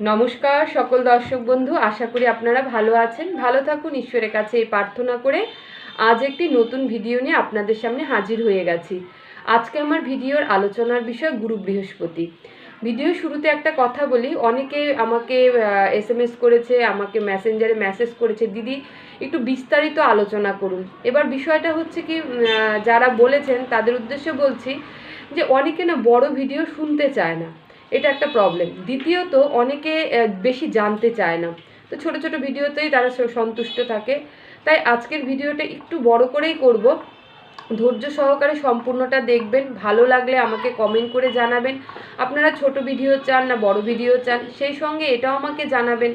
নমস্কার সকল দর্শক বন্ধু, আশা করি আপনারা ভালো আছেন। ভালো থাকুন, ঈশ্বরের কাছে এই প্রার্থনা করে আজ একটি নতুন ভিডিও নিয়ে আপনাদের সামনে হাজির হয়ে গেছি। আজকে আমার ভিডিওর আলোচনার বিষয় গুরু বৃহস্পতি। ভিডিও শুরুতে একটা কথা বলি, অনেকে আমাকে এস এম এস করেছে, আমাকে মেসেঞ্জারে মেসেজ করেছে, দিদি, একটু বিস্তারিত আলোচনা করুন। এবার বিষয়টা হচ্ছে কি যারা বলেছেন তাদের উদ্দেশ্যে বলছি যে, অনেকে না বড় ভিডিও শুনতে চায় না। এটা একটা প্রবলেম দ্বিতীয়ত, অনেকে বেশি জানতে চায় না। তো ছোট ছোট ভিডিওতেই তারা সন্তুষ্ট থাকে। তাই আজকের ভিডিওটা একটু বড় করেই করব। ধৈর্য সহকারে সম্পূর্ণটা দেখবেন। ভালো লাগলে আমাকে কমেন্ট করে জানাবেন। আপনারা ছোট ভিডিও চান না বড় ভিডিও চান, সেই সঙ্গে এটাও আমাকে জানাবেন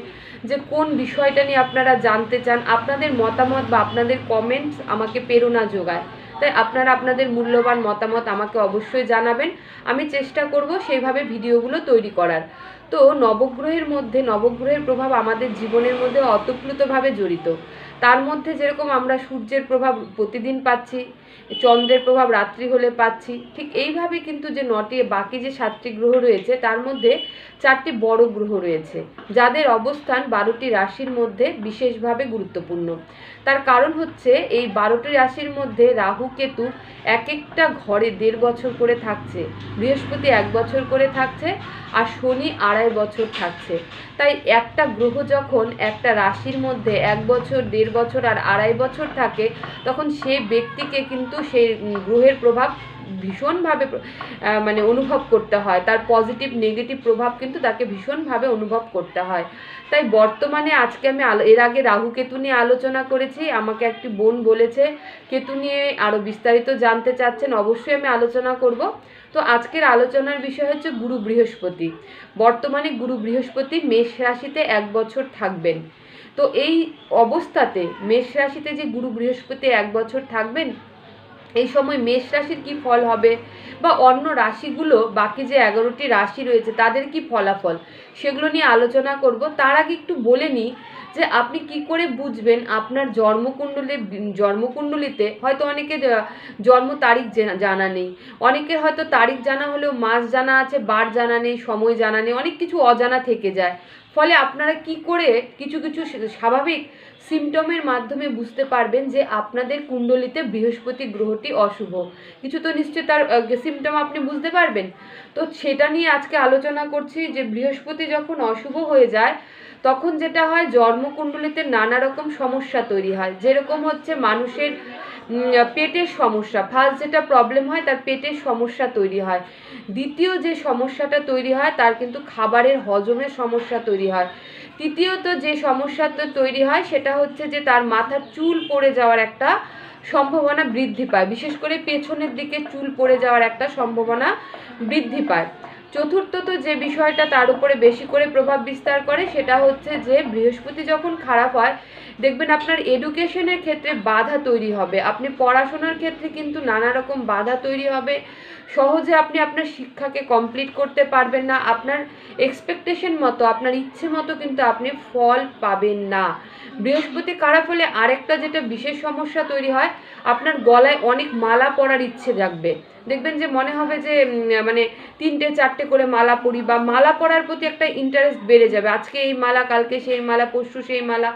যে কোন বিষয়টা নিয়ে আপনারা জানতে চান। আপনাদের মতামত বা আপনাদের কমেন্টস আমাকে প্রেরণা যোগায়। তাই আপনারা আপনাদের মূল্যবান মতামত আমাকে অবশ্যই জানাবেন। আমি চেষ্টা করব সেইভাবে ভিডিওগুলো তৈরি করার। তো নবগ্রহের মধ্যে, নবগ্রহের প্রভাব আমাদের জীবনের মধ্যে অতপ্লুতভাবে জড়িত। তার মধ্যে যেরকম আমরা সূর্যের প্রভাব প্রতিদিন পাচ্ছি, চন্দ্রের প্রভাব রাত্রি হলে পাচ্ছি, ঠিক এইভাবে কিন্তু যে নটি, বাকি যে সাতটি গ্রহ রয়েছে, তার মধ্যে চারটি বড় গ্রহ রয়েছে, যাদের অবস্থান বারোটি রাশির মধ্যে বিশেষভাবে গুরুত্বপূর্ণ। তার কারণ হচ্ছে এই বারোটি রাশির মধ্যে রাহু কেতু এক একটা ঘরে দেড় বছর করে থাকছে, বৃহস্পতি এক বছর করে থাকছে, আর শনি আড়াই বছর থাকছে। তাই একটা গ্রহ যখন একটা রাশির মধ্যে এক বছর, দেড় বছর আর আড়াই বছর থাকে, তখন সে ব্যক্তিকে কিন্তু সেই গ্রহের প্রভাব ভীষণভাবে মানে অনুভব করতে হয়। তার পজিটিভ নেগেটিভ প্রভাব কিন্তু তাকে ভীষণভাবে অনুভব করতে হয়। তাই বর্তমানে আজকে আমি এর আগে রাহু কেতু নিয়ে আলোচনা করেছি, আমাকে একটি বোন বলেছে, কেতু নিয়ে আরও বিস্তারিত জানতে চাচ্ছেন, অবশ্যই আমি আলোচনা করব। তো আজকের আলোচনার বিষয় হচ্ছে গুরু বৃহস্পতি। বর্তমানে গুরু বৃহস্পতি মেষ রাশিতে এক বছর থাকবেন। তো এই অবস্থাতে মেষ রাশিতে যে গুরু বৃহস্পতি এক বছর থাকবেন, এই সময় মেষ রাশির কি ফল হবে বা অন্য রাশিগুলো বাকি যে এগারোটি রাশি রয়েছে, তাদের কি ফলাফল সেগুলো নিয়ে আলোচনা করব। তার আগে একটু বলে নিই যে আপনি কি করে বুঝবেন আপনার জন্মকুণ্ডলী, জন্মকুণ্ডলিতে হয়তো অনেকে জন্ম তারিখ জানা নেই। অনেকের হয়তো তারিখ জানা হলেও মাস জানা আছে, বার জানা নেই, সময় জানা নেই, অনেক কিছু অজানা থেকে যায়। ফলে আপনারা কি করে কিছু কিছু স্বাভাবিক সিমটমের মাধ্যমে বুঝতে পারবেন যে আপনাদের কুণ্ডলিতে বৃহস্পতি গ্রহটি অশুভ। কিছু তো নিশ্চয়ই তার সিমটম আপনি বুঝতে পারবেন। তো সেটা নিয়ে আজকে আলোচনা করছি যে বৃহস্পতি যখন অশুভ হয়ে যায়, তখন যেটা হয়, জন্মকুণ্ডলিতে নানা রকম সমস্যা তৈরি হয়। যেরকম হচ্ছে মানুষের পেটের সমস্যা। ফার্স্ট যেটা প্রবলেম হয়, তার পেটের সমস্যা তৈরি হয়। দ্বিতীয় যে সমস্যাটা তৈরি হয়, তার কিন্তু খাবারের হজমের সমস্যা তৈরি হয়। তৃতীয়ত যে সমস্যাটা তৈরি হয়, সেটা হচ্ছে যে তার মাথার চুল পড়ে যাওয়ার একটা সম্ভাবনা বৃদ্ধি পায়। বিশেষ করে পেছনের দিকে চুল পড়ে যাওয়ার একটা সম্ভাবনা বৃদ্ধি পায়। চতুর্থত যে বিষয়টা তার উপরে বেশি করে প্রভাব বিস্তার করে, সেটা হচ্ছে যে বৃহস্পতি যখন খারাপ হয়, দেখবেন আপনার এডুকেশনের ক্ষেত্রে বাধা তৈরি হবে। আপনি পড়াশোনার ক্ষেত্রে কিন্তু নানা রকম বাধা তৈরি হবে। সহজে আপনি আপনার শিক্ষাকে কমপ্লিট করতে পারবেন না। আপনার এক্সপেকটেশন মতো, আপনার ইচ্ছে মতো কিন্তু আপনি ফল পাবেন না। বৃহস্পতি খারাপ হলে আরেকটা যেটা বিশেষ সমস্যা তৈরি হয়, আপনার গলায় অনেক মালা পরার ইচ্ছে জাগবে। দেখবেন যে মনে হবে যে মানে তিনটে, চারটে করে মালা পরি বা মালা পরার প্রতি একটা ইন্টারেস্ট বেড়ে যাবে। আজকে এই মালা, কালকে সেই মালা, পরশু সেই মালা।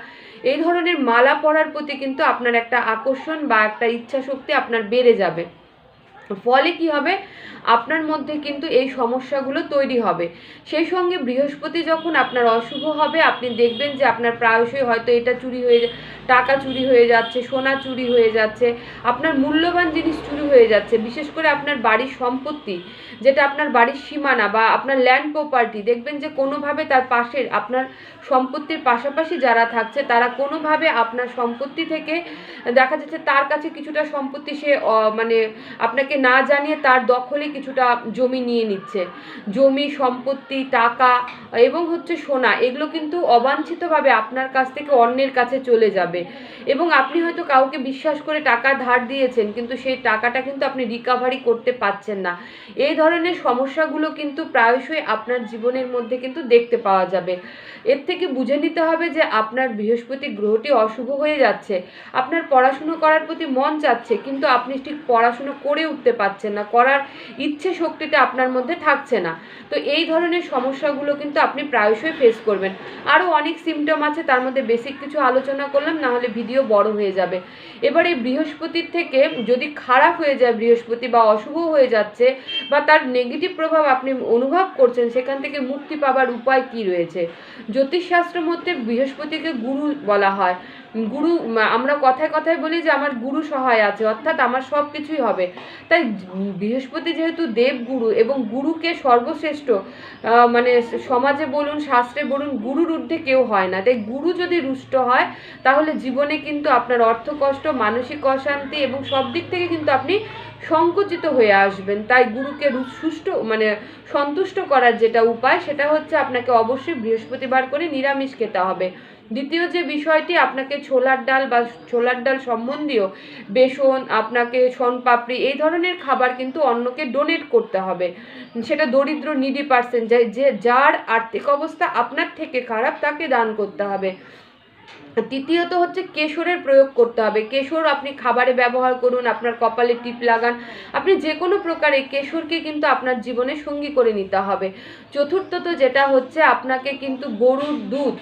এই ধরনের মালা পরার প্রতি কিন্তু আপনার একটা আকর্ষণ বা একটা ইচ্ছা শক্তি আপনার বেড়ে যাবে। ফলে কি হবে? আপনার মধ্যে কিন্তু এই সমস্যাগুলো তৈরি হবে। সেই সঙ্গে বৃহস্পতি যখন আপনার অশুভ হবে, আপনি দেখবেন যে আপনার প্রায়শই হয়তো এটা চুরি হয়ে টাকা চুরি হয়ে যাচ্ছে, সোনা চুরি হয়ে যাচ্ছে, আপনার মূল্যবান জিনিস চুরি হয়ে যাচ্ছে। বিশেষ করে আপনার বাড়ির সম্পত্তি, যেটা আপনার বাড়ির সীমানা বা আপনার ল্যান্ড প্রপার্টি দেখবেন যে কোনোভাবে তার পাশের, আপনার সম্পত্তির পাশাপাশি যারা থাকছে, তারা কোনোভাবে আপনার সম্পত্তি থেকে দেখা যাচ্ছে তার কাছে কিছুটা সম্পত্তি সে মানে আপনাকে না জানিয়ে তার দখলে কিছুটা জমি নিয়ে নিচ্ছে। জমি, সম্পত্তি, টাকা এবং হচ্ছে সোনা, এগুলো কিন্তু অবাঞ্ছিতভাবে আপনার কাছ থেকে অন্যের কাছে চলে যাবে। এবং আপনি হয়তো কাউকে বিশ্বাস করে টাকা ধার দিয়েছেন, কিন্তু সেই টাকাটা কিন্তু আপনি রিকাভারি করতে পারছেন না। এই ধরনের সমস্যাগুলো কিন্তু প্রায়শই আপনার জীবনের মধ্যে কিন্তু দেখতে পাওয়া যাবে। এর থেকে বুঝে নিতে হবে যে আপনার বৃহস্পতি গ্রহটি অশুভ হয়ে যাচ্ছে। আপনার পড়াশুনো করার প্রতি মন চাচ্ছে, কিন্তু আপনি ঠিক পড়াশুনো করে উঠতে উঠতে পারছেন না, করার ইচ্ছে শক্তিটা আপনার মধ্যে থাকছে না। তো এই ধরনের সমস্যাগুলো কিন্তু আপনি প্রায়শই ফেস করবেন। আরও অনেক সিমটম আছে, তার মধ্যে বেসিক কিছু আলোচনা করলাম, না হলে ভিডিও বড় হয়ে যাবে। এবার এই বৃহস্পতির থেকে যদি খারাপ হয়ে যায় বৃহস্পতি বা অশুভ হয়ে যাচ্ছে বা তার নেগেটিভ প্রভাব আপনি অনুভব করছেন, সেখান থেকে মুক্তি পাবার উপায় কি রয়েছে? জ্যোতিষশাস্ত্র মধ্যে বৃহস্পতিকে গুরু বলা হয়। গুরু আমরা কথায় কথায় বলি যে আমার গুরু সহায় আছে, অর্থাৎ আমার সব কিছুই হবে। তাই বৃহস্পতি যেহেতু দেবগুরু এবং গুরুকে সর্বশ্রেষ্ঠ মানে সমাজে বলুন, শাস্ত্রে বলুন, গুরুর ঊর্ধ্বে কেউ হয় না। তাই গুরু যদি রুষ্ট হয়, তাহলে জীবনে কিন্তু আপনার অর্থ কষ্ট মানসিক অশান্তি এবং সব দিক থেকে কিন্তু আপনি সংকুচিত হয়ে আসবেন। তাই গুরুকে সুষ্ঠ মানে সন্তুষ্ট করার যেটা উপায়, সেটা হচ্ছে আপনাকে অবশ্যই বৃহস্পতিবার করে নিরামিষ খেতে হবে। দ্বিতীয় যে বিষয়টি, আপনাকে ছোলার ডাল বা ছোলার ডাল সম্বন্ধীয় বেসন, আপনাকে পাপড়ি এই ধরনের খাবার কিন্তু অন্যকে ডোনেট করতে হবে। সেটা দরিদ্র নিডি পার্সেন যে, যার আর্থিক অবস্থা আপনার থেকে খারাপ, তাকে দান করতে হবে। তৃতীয়ত হচ্ছে কেশরের প্রয়োগ করতে হবে। কেশর আপনি খাবারে ব্যবহার করুন, আপনার কপালে টিপ লাগান। আপনি যে কোনো প্রকারে কেশরকে কিন্তু আপনার জীবনে সঙ্গী করে নিতে হবে। চতুর্থত যেটা হচ্ছে আপনাকে কিন্তু গরুর দুধ।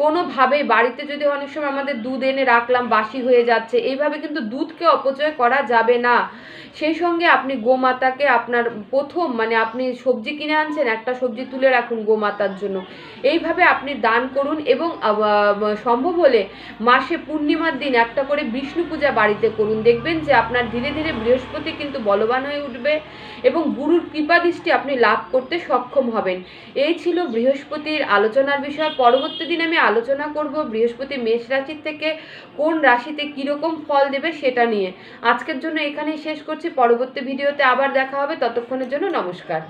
কোনোভাবেই বাড়িতে যদি অনেক সময় আমাদের দুধ এনে রাখলাম, বাসি হয়ে যাচ্ছে, এইভাবে কিন্তু দুধকে অপচয় করা যাবে না। সেই সঙ্গে আপনি গোমাতাকে আপনার প্রথম মানে আপনি সবজি কিনে আনছেন, একটা সবজি তুলে রাখুন গোমাতার জন্য। এইভাবে আপনি দান করুন এবং সম্ভব হলে মাসে পূর্ণিমার দিন একটা করে বিষ্ণু পূজা বাড়িতে করুন। দেখবেন যে আপনার ধীরে ধীরে বৃহস্পতি কিন্তু বলবান হয়ে উঠবে এবং গুরুর কৃপা দৃষ্টি আপনি লাভ করতে সক্ষম হবেন। এই ছিল বৃহস্পতির আলোচনার বিষয়। পরবর্তী দিন আমি আলোচনা করব বৃহস্পতি মেষ রাশির থেকে কোন রাশিতে কীরকম ফল দেবে সেটা নিয়ে। আজকের জন্য এখানেই শেষ করছি। পরবর্তী ভিডিওতে আবার দেখা হবে। ততক্ষণের জন্য নমস্কার।